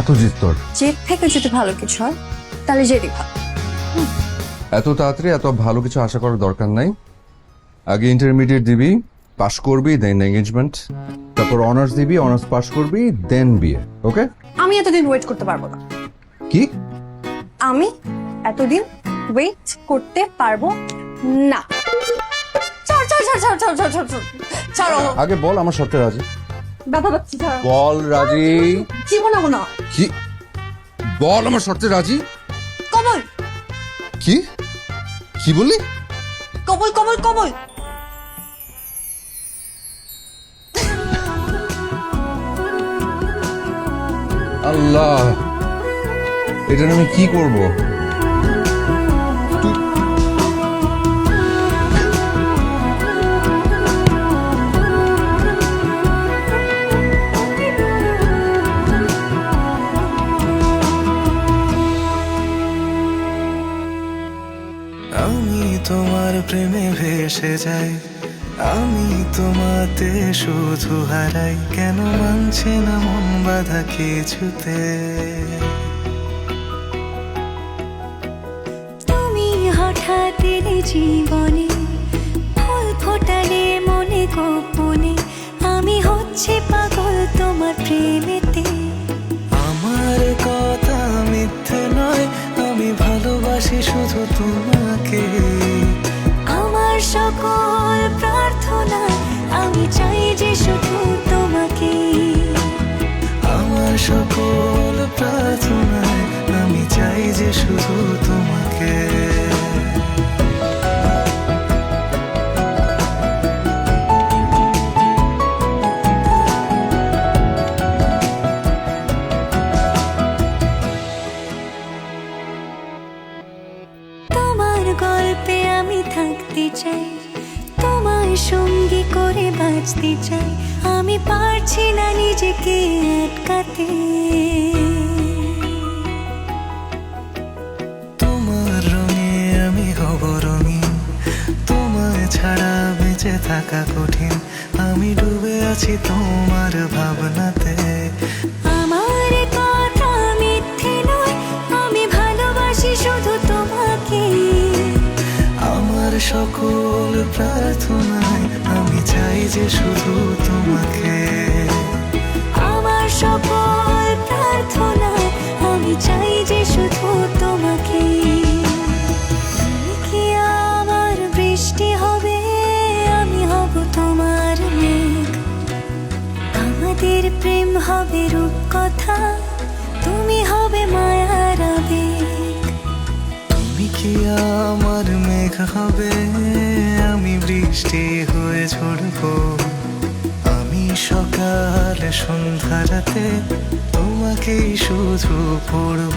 এত জিত তোর। জেদ থেকে যদি ভালো কিছু হয় তাহলে জেদি ভালো। এত তাড়াতাড়ি এত ভালো কিছু আশা করার দরকার নাই। আগে ইন্টারমিডিয়েট দিবি পাশ করবি দেন এঙ্গেজমেন্ট তারপর অনার্স দিবি অনার্স পাশ করবি দেন বিয়ে ওকে আমি এতদিন ওয়েট করতে পারব না। কি? আমি এতদিন ওয়েট করতে পারব না। ছাড় ছাড় ছাড় ছাড় ছাড় ছাড় ছাড় ছাড় ছাড়ো। আগে বল আমার শর্তে রাজি। ব্যথা পাচ্ছি বল রাজি। জীবন না। কি? বল আমার শর্তে রাজি? কমল কি? কি বললি? কমল কমল কমল আল্লাহ এটা আমি কি করব? তোমার প্রেমে ভেসে যাই আমি তোমাতে শুধু হারাই, কেন মানছে না মন বাধা কিছুতে? তুমি হঠাৎ জীবনে, ফুল ফোটালে মনে গোপনে শুধু তোমাকে। তোমার গল্পে আমি থাকতে চাই তোমার সঙ্গী করে বাঁচতে চাই। আমি পারছি না নিজেকে আটকাতে। থাকা কঠিন। আমি ডুবে আছি তোমার ভাবনাতে। আমার কথা মিথ্যে নয় আমি ভালোবাসি শুধু তোমাকে। আমার সকল প্রার্থনায় আমি চাই যে শুধু তোমাকে। আমার সকল প্রার্থনায় আমি চাই আমাদের রূপ কথা, তুমি হবে মায়ার তুমি কি আমার মেঘ হবে? আমি বৃষ্টি হয়ে ঝরবো। আমি সকাল সন্ধ্যা রাতে তোমাকেই শুধু পড়ব।